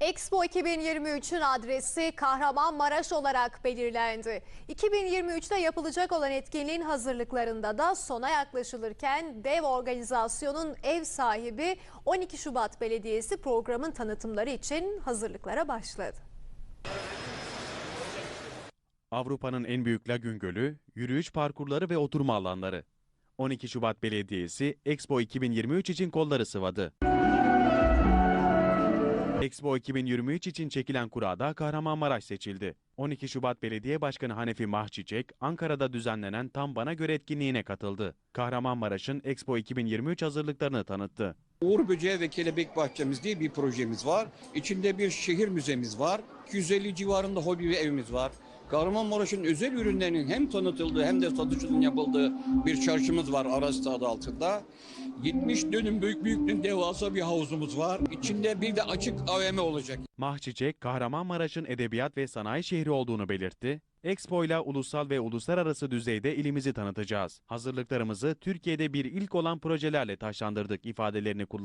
Expo 2023'ün adresi Kahramanmaraş olarak belirlendi. 2023'te yapılacak olan etkinliğin hazırlıklarında da sona yaklaşılırken dev organizasyonun ev sahibi 12 Şubat Belediyesi programın tanıtımları için hazırlıklara başladı. Avrupa'nın en büyük lagün gölü, yürüyüş parkurları ve oturma alanları. 12 Şubat Belediyesi Expo 2023 için kolları sıvadı. Expo 2023 için çekilen kurada Kahramanmaraş seçildi. 12 Şubat Belediye Başkanı Hanefi Mahçiçek, Ankara'da düzenlenen Tam Bana Göre etkinliğine katıldı. Kahramanmaraş'ın Expo 2023 hazırlıklarını tanıttı. Uğur Böceği ve Kelebek Bahçemiz diye bir projemiz var. İçinde bir şehir müzemiz var. 250 civarında hobi ve evimiz var. Kahramanmaraş'ın özel ürünlerinin hem tanıtıldığı hem de satışının yapıldığı bir çarşımız var Arası adı altında. 70 dönüm büyük büyüklüğün devasa bir havuzumuz var. İçinde bir de açık AVM olacak. Mahçiçek, Kahramanmaraş'ın edebiyat ve sanayi şehri olduğunu belirtti. Expo ile ulusal ve uluslararası düzeyde ilimizi tanıtacağız. Hazırlıklarımızı Türkiye'de bir ilk olan projelerle taşlandırdık ifadelerini kullandı.